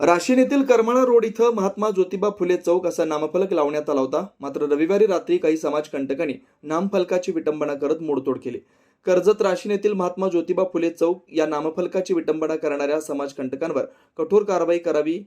राशीन येथील करमाळा रोड इथं महात्मा ज्योतिबा फुले चौक असा नामफलक लावण्यात आला होता. मात्र रविवारी रात्री काही समाजकंटकांनी नामफलकाची विटंबना करत मोडतोड केली. कर्जत राशीन येथील महात्मा ज्योतिबा फुले चौक या नामफलकाची विटंबना करणाऱ्या समाजकंटकांवर कठोर कारवाई करावी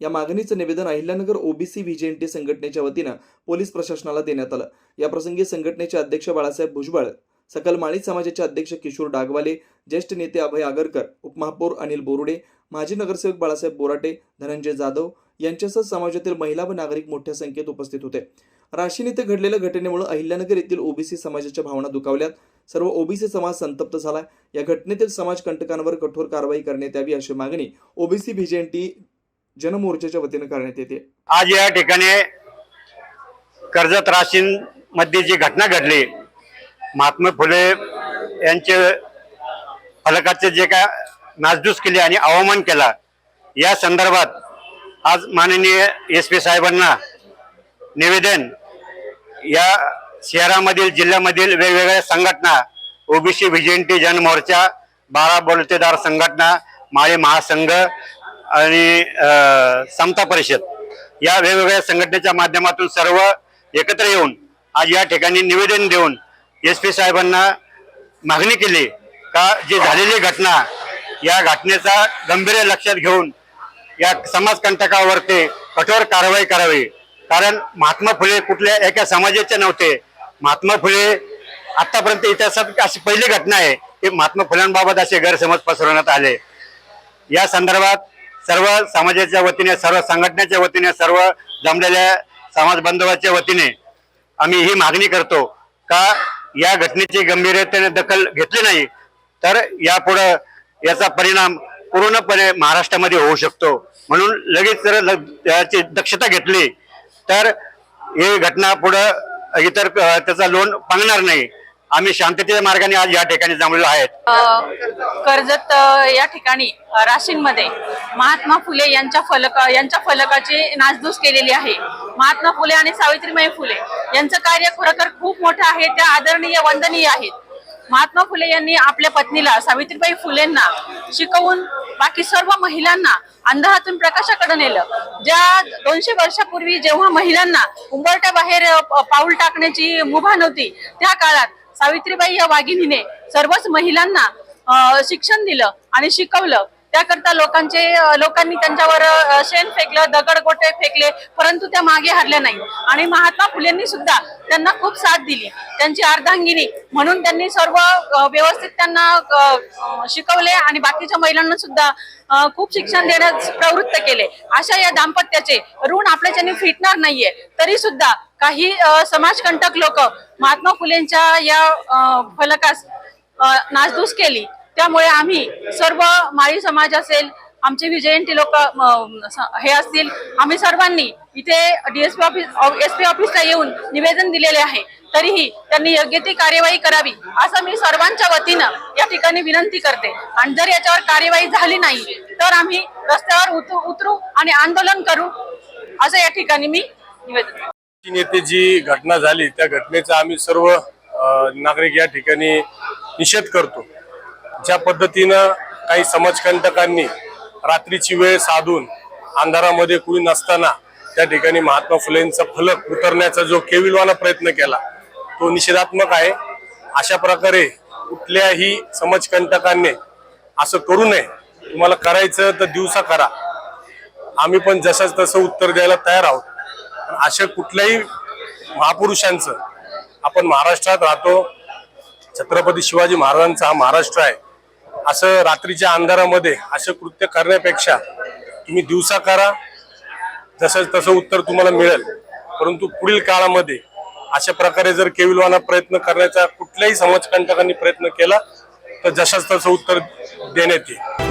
या मागणीचं निवेदन अहिल्यानगर ओबीसी व्हीजेएनटी संघटनेच्या वतीनं पोलीस प्रशासनाला देण्यात आलं. याप्रसंगी संघटनेचे अध्यक्ष बाळासाहेब भुजबळ सकल माळी समाजाचे अध्यक्ष किशोर डागवाले ज्येष्ठ नेते अभय आगरकर उपमहापौर अनिल बोरुडे माजी नगरसेवक बाळासाहेब बोराटे धनंजय जाधव यांच्यासह समाजातील महिला व नागरिक मोठ्या संख्येत उपस्थित होते. राशीन इथे घडलेल्या घटनेमुळे अहिल्यानगर येथील ओबीसी समाजाच्या भावना दुखावल्यात. सर्व ओबीसी समाज संतप्त झाला या घटनेतील समाज कंटकांवर कठोर कारवाई करण्यात यावी अशी मागणी ओबीसी व्हीजेएनटी जनमोर्चाच्या वतीने करण्यात येते. आज या ठिकाणी कर्जत राशीन मध्ये जी घटना घडली महात्मा फुले यांचे फलकाचे जे काय नासधूस केली आणि अवमान केला. या संदर्भात आज माननीय एस पी साहेबांना निवेदन या शहरामधील जिल्ह्यामधील वेगवेगळ्या संघटना ओबीसी व्हिजेंटी जनमोर्चा बारा बलुतेदार संघटना माळे महासंघ आणि समता परिषद या वेगवेगळ्या संघटनेच्या माध्यमातून सर्व एकत्र येऊन आज या ठिकाणी निवेदन देऊन एस पी साहेबांना मागणी केली का जी झालेली घटना या घटनेचा गंभीर्य लक्षात घेऊन या समाजकंटकावरती कठोर कारवाई करावी. कारण महात्मा फुले कुठल्या एका समाजाचे नव्हते. महात्मा फुले आतापर्यंत इतिहासात अशी पहिली घटना आहे की महात्मा फुलांबाबत असे गैरसमज पसरवण्यात आले. या संदर्भात सर्व समाजाच्या वतीने सर्व संघटनेच्या वतीने सर्व जमलेल्या समाज बांधवाच्या वतीने आम्ही ही मागणी करतो का या घटनेची गंभीरतेने दखल घेतली नाही तर यापुढं याचा परिणाम पूर्णपणे महाराष्ट्रामध्ये होऊ शकतो. म्हणून लगेच जर याची दक्षता घेतली तर ही घटना पुढं इतर त्याचा लोन पांगणार नाही. आम्ही शांततेच्या मार्गाने आज या ठिकाणी जमलेलो आहेत. कर्जत या ठिकाणी राशींमध्ये राशीनमध्ये महात्मा फुले यांच्या फलक यांच्या फलकाची नासधूस केलेली आहे. महात्मा फुले आणि सावित्रीबाई फुले यांचं कार्य खरोखर खूप मोठं आहे. त्या आदरणीय वंदनीय आहेत. महात्मा फुले यांनी आपल्या पत्नीला सावित्रीबाई फुलेंना शिकवून बाकी सर्व महिलांना अंधारातून प्रकाशाकडे नेलं. ज्या दोनशे वर्षापूर्वी जेव्हा महिलांना उंबरट्या बाहेर पाऊल टाकण्याची मुभा नव्हती त्या काळात सावित्रीबाई या वाघिणीने सर्वच महिलांना शिक्षण दिलं आणि शिकवलं. त्याकरता लोकांचे लोकांनी त्यांच्यावर शेण फेकलं दगडगोटे फेकले परंतु त्या मागे हरल्या नाही. आणि महात्मा फुलेंनी सुद्धा त्यांना खूप साथ दिली. त्यांची अर्धांगिनी म्हणून त्यांनी सर्व व्यवस्थित त्यांना शिकवले आणि बाकीच्या महिलांना सुद्धा खूप शिक्षण देण्यास प्रवृत्त केले. अशा या दाम्पत्याचे ऋण आपल्याच्याने फिटणार नाहीये. तरी सुद्धा काही समाजकंटक लोक महात्मा फुलेंच्या या फलकास नासधूस केली. त्यामुळे आम्ही सर्व माळी समाज असेल आमचे विजयंती लोक हे असतील आम्ही सर्वांनी इथे डीएसपी ऑफिस एस पी ऑफिसला येऊन निवेदन दिलेले आहे. तरीही त्यांनी योग्य ती कार्यवाही करावी असं मी सर्वांच्या वतीनं या ठिकाणी विनंती करते. आणि जर याच्यावर कार्यवाही झाली नाही तर आम्ही रस्त्यावर उतरू उतरू आणि आंदोलन करू असं या ठिकाणी मी निवेदन येथे जी घटना झाली त्या घटनेचा आम्ही सर्व नागरिक या ठिकाणी निषेध करतो. ज्या पद्धतीनं काही समाजकंटकांनी रात्रीची वेळ साधून अंधारामध्ये कुणी नसताना त्या ठिकाणी महात्मा फुलेंचा फलक उतरण्याचा जो केविलवाना प्रयत्न केला तो निषेधात्मक आहे. अशा प्रकारे कुठल्याही समाजकंटकांनी असं करू नये. तुम्हाला करायचं तर दिवसा करा. आम्ही पण जसंच तसं उत्तर द्यायला तयार आहोत. अशा कुठल्याही महापुरुषांचं आपण महाराष्ट्रात राहतो. छत्रपती शिवाजी महाराजांचा हा महाराष्ट्र आहे. असं रात्रीच्या अंधारामध्ये असं कृत्य करण्यापेक्षा तुम्ही दिवसा करा. जसं तसं उत्तर तुम्हाला मिळेल. परंतु पुढील काळामध्ये अशा प्रकारे जर केविलवाना प्रयत्न करण्याचा कुठल्याही समाजकंटकांनी प्रयत्न केला तर जशाच तसं उत्तर देण्यात येईल.